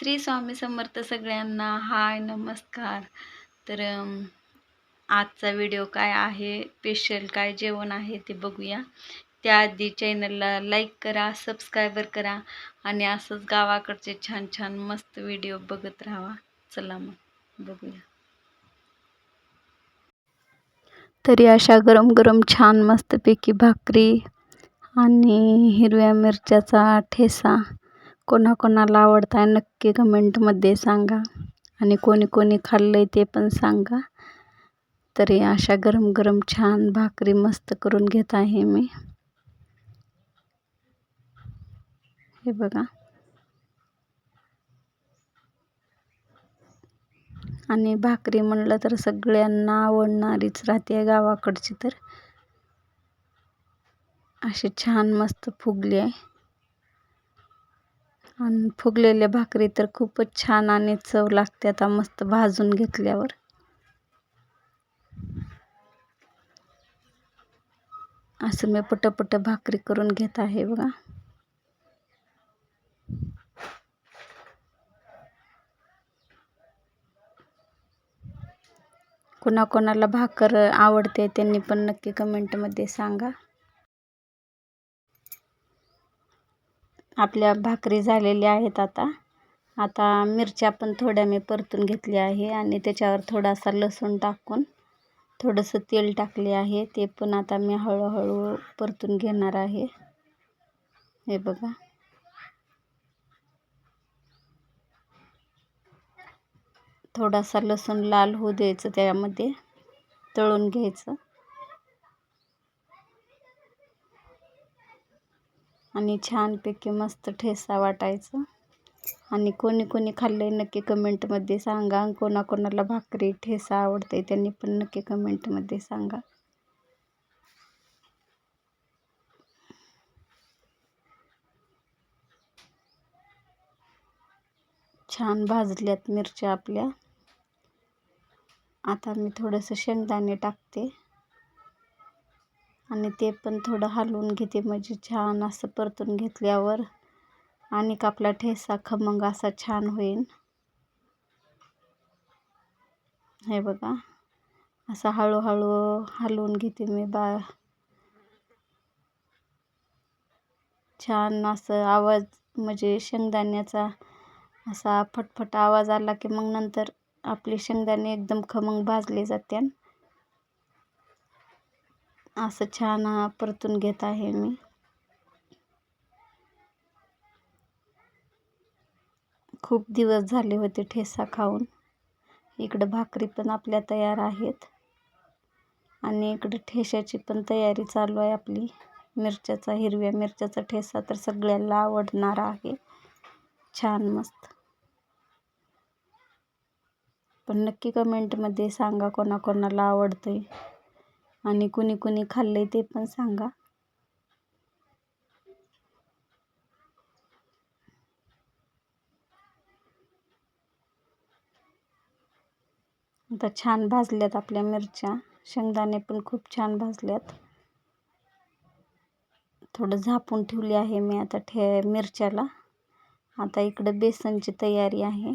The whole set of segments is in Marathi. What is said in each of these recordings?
श्री स्वामी समर्थ सगळ्यांना. हाय नमस्कार. तर आजचा व्हिडिओ काय आहे? स्पेशल काय जेवण आहे ते बघूया. त्याआधी चॅनलला लाईक करा सबस्क्रायबर करा आणि असंच गावाकडचे छान छान मस्त व्हिडिओ बघत राहा. चला मग बघूया. तरी अशा गरम गरम छान मस्तपैकी भाकरी आणि हिरव्या मिरच्याचा ठेसा. कोणाकोणाला आवडतं आहे नक्की कमेंटमध्ये सांगा. आणि कोणी कोणी खाल्लं आहे ते पण सांगा. तरी अशा गरम गरम छान भाकरी मस्त करून घेत आहे मी. हे बघा. आणि भाकरी म्हणलं तर सगळ्यांना आवडणारीच राहते गावाकडची तर. अशी छान मस्त फुगली आहे. आणि फुगलेल्या भाकरी तर खूपच छान आणि चव लागते आता मस्त भाजून घेतल्यावर. असं मी पटपट भाकरी करून घेत आहे बघा. कोणाकोणाला भाकर आवडते त्यांनी पण नक्की कमेंटमध्ये सांगा. आपल्या भाकरी झालेल्या आहेत आता. आता मिरच्या पण थोड्या मी परतून घेतल्या आहे आणि त्याच्यावर थोडासा लसूण टाकून थोडंसं तेल टाकले आहे. ते पण आता मी हळूहळू परतून घेणार आहे. हे बघा. थोडासा लसूण लाल होऊ द्यायचं त्यामध्ये. तळून घ्यायचं. आणि छानपैकी मस्त ठेसा वाटायचं. आणि कोणी कोणी खाल्लं आहे नक्की कमेंटमध्ये सांगा. कोणाकोणाला भाकरी ठेसा आवडते त्यांनी पण नक्की कमेंटमध्ये सांगा. छान भाजल्यात मिरच्या आपल्या. आता मी थोडंसं शेंगदाणे टाकते. आणि ते पण थोडं हलवून घेते. म्हणजे छान असं परतून घेतल्यावर आणि आपला ठेसा खमंग असा छान होईल हे बघा. असं हळूहळू हलवून घेते मी बा. छान असं आवाज म्हणजे शेंगदाण्याचा असा फटफट आवाज आला की मग नंतर आपले शेंगदाणे एकदम खमंग भाजले जाते असं छान परतून घेत आहे मी. खूप दिवस झाले होते ठेसा खाऊन. इकडं भाकरी पण आपल्या तयार आहेत. आणि इकडं ठेशाची पण तयारी चालू आहे आपली. मिरच्याचा हिरव्या मिरच्याचा ठेसा तर सगळ्यांना आवडणार आहे. छान मस्त. पण नक्की कमेंटमध्ये सांगा कोणाकोणाला आवडतं आहे आणि कुणी कुणी खाल्लं ते पण सांगा. आता छान भाजल्यात आपल्या मिरच्या. शेंगदाणे पण खूप छान भाजल्यात. थोडं झापून ठेवली आहे मी आता ठे मिरच्याला. आता इकडं बेसनची तयारी आहे.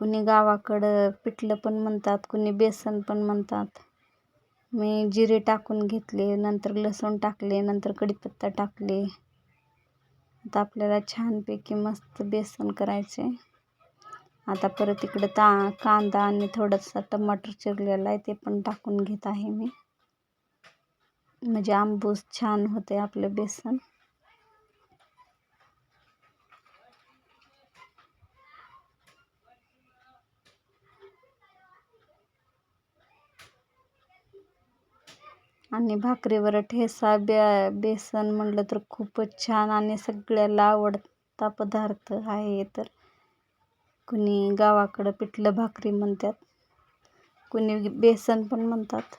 कुणी गावाकडं पिठलं पण म्हणतात कुणी बेसन पण म्हणतात. मी जिरे टाकून घेतले नंतर लसूण टाकले नंतर कढीपत्ता टाकले. आता आपल्याला छानपैकी मस्त बेसन करायचे. आता परत इकडं ता कांदा आणि थोडंसं टमाटर चिरलेला आहे ते पण टाकून घेत आहे मी. म्हणजे आंबूस छान होते आपलं बेसन. आणि भाकरीवर ठेसा बे बेसन म्हणलं तर खूपच छान आणि सगळ्याला आवडता पदार्थ आहे तर. कुणी गावाकडं पिठलं भाकरी म्हणतात कुणी बेसन पण म्हणतात.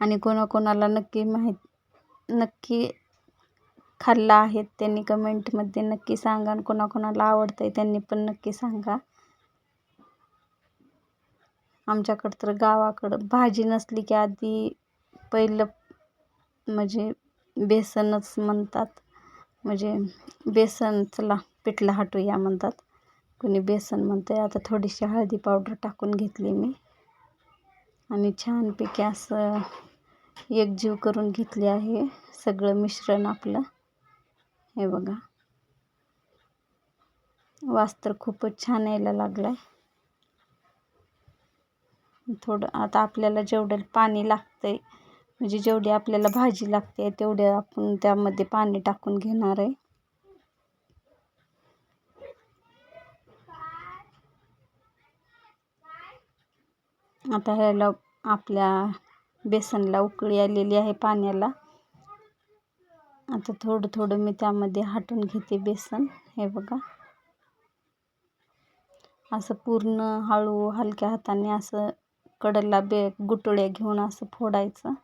आणि कोणाकोणाला नक्की माहीत नक्की खाल्ला आहेत त्यांनी कमेंटमध्ये नक्की सांगा आणि कोणाकोणाला आवडतं आहे त्यांनी पण नक्की सांगा. आमच्याकडं तर गावाकडं भाजी नसली की आधी पहिलं म्हणजे बेसनच म्हणतात. म्हणजे बेसन चला पिठलं हटवूया म्हणतात. कोणी बेसन म्हणते आता थोडीशी हळदी पावडर टाकून घेतली मी. आणि छानपैकी असं एकजीव करून घेतली आहे. सगळं मिश्रण आपलं. हे बघा. वास तर खूपच छान यायला लागला आहे थोडं आता आपल्याला जेवढं पाणी लागतं आहे म्हणजे जेवढी आपल्याला भाजी लागते तेवढे आपण त्यामध्ये पाणी टाकून घेणार आहे. आता ह्याला आपल्या बेसनला उकळी आलेली आहे पाण्याला. आता थोडं थोडं मी त्यामध्ये हाटून घेते बेसन हे बघा. असं पूर्ण हळू हलक्या हाताने असं कडला बे गुटळ्या घेऊन असं फोडायचं.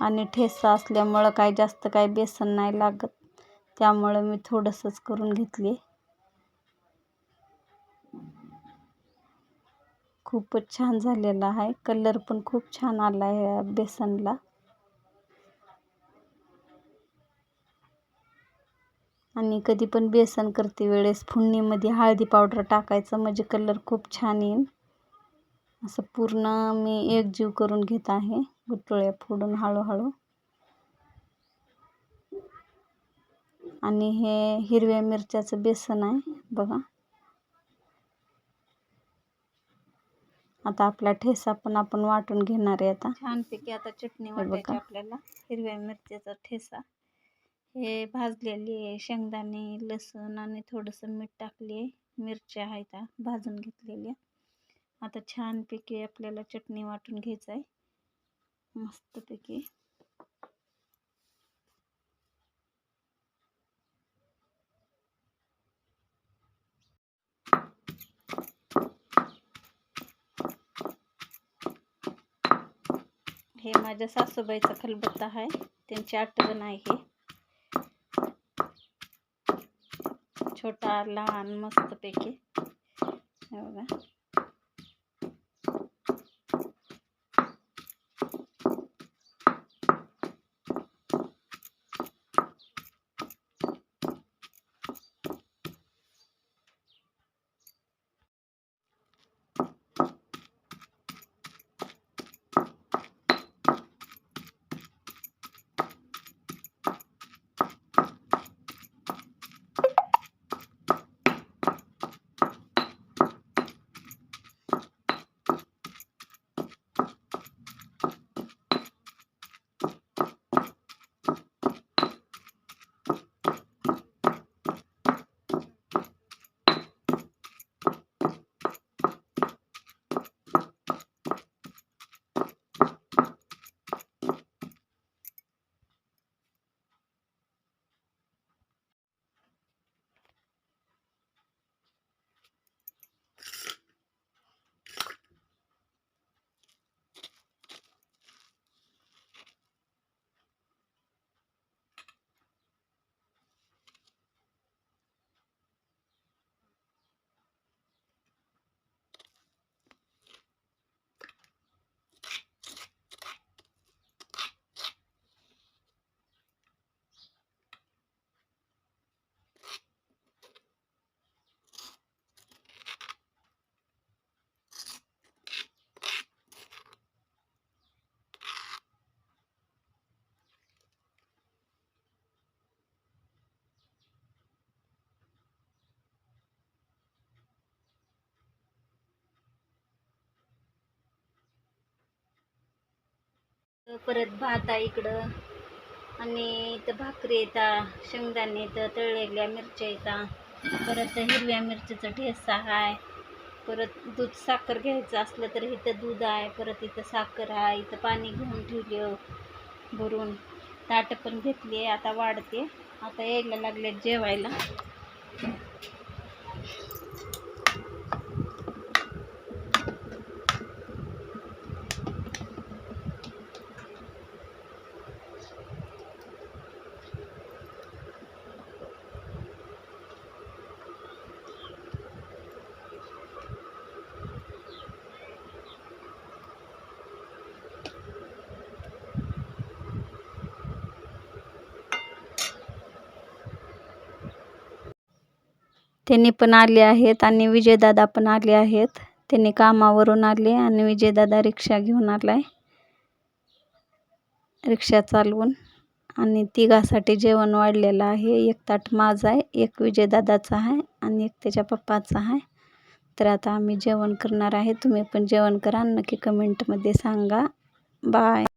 आणि ठेसा असल्यामुळं काय जास्त काय बेसन नाही लागत. त्यामुळं मी थोडंसंच करून घेतले. खूपच छान झालेला आहे. कलर पण खूप छान आला आहे बेसनला. आणि कधी पण बेसन करते वेळेस. फुडणीमध्ये हळदी पावडर टाकायचं म्हणजे कलर खूप छान येईल. असं पूर्ण मी एकजीव करून घेत आहे गुटळ्या फोडून हळूहळू. आणि हे हिरव्या मिरच्याचं बेसन आहे बघा. आता आपला ठेसा पण आपण वाटून घेणार आहे आता. छानपैकी आता चटणी वाटायची आपल्याला हिरव्या मिरच्याचा ठेसा. हे भाजलेले शेंगदाणे लसूण आणि थोडंसं मीठ टाकले मिरच्या आहेत भाजून घेतलेल्या. आता छानपैकी आपल्याला चटणी वाटून घ्यायचं आहे. मस्तपैकी. हे माझ्या सासूबाईचा खलबत्ता आहे. त्यांची आठवण आहे हे छोटा लहान मस्तपैकी. हे बघा. परत भात आहे इकडं. आणि इथं भाकरी येतात शेंगदाणे येतं तळलेल्या मिरच्या येतात परत हिरव्या मिरचीचा ठेसा आहे परत दूध साखर घ्यायचं असलं तर इथं दूध आहे परत इथं साखर आहे. इथं पाणी घेऊन ठेवलं भरून. ताटं पण घेतली आहे आता वाढते. आता यायला लागले जेवायला. त्यांनी पण आले आहेत आणि विजयदादा पण आले आहेत. त्यांनी कामावरून आले आणि विजयदादा रिक्षा घेऊन आला आहे रिक्षा चालवून आणि तिघासाठी जेवण वाढलेलं आहे. एक ताट माझं आहे एक विजयदादाचा आहे आणि एक त्याच्या पप्पाचा आहे. तर आता आम्ही जेवण करणार आहे. तुम्ही पण जेवण करा. नक्की कमेंटमध्ये सांगा. बाय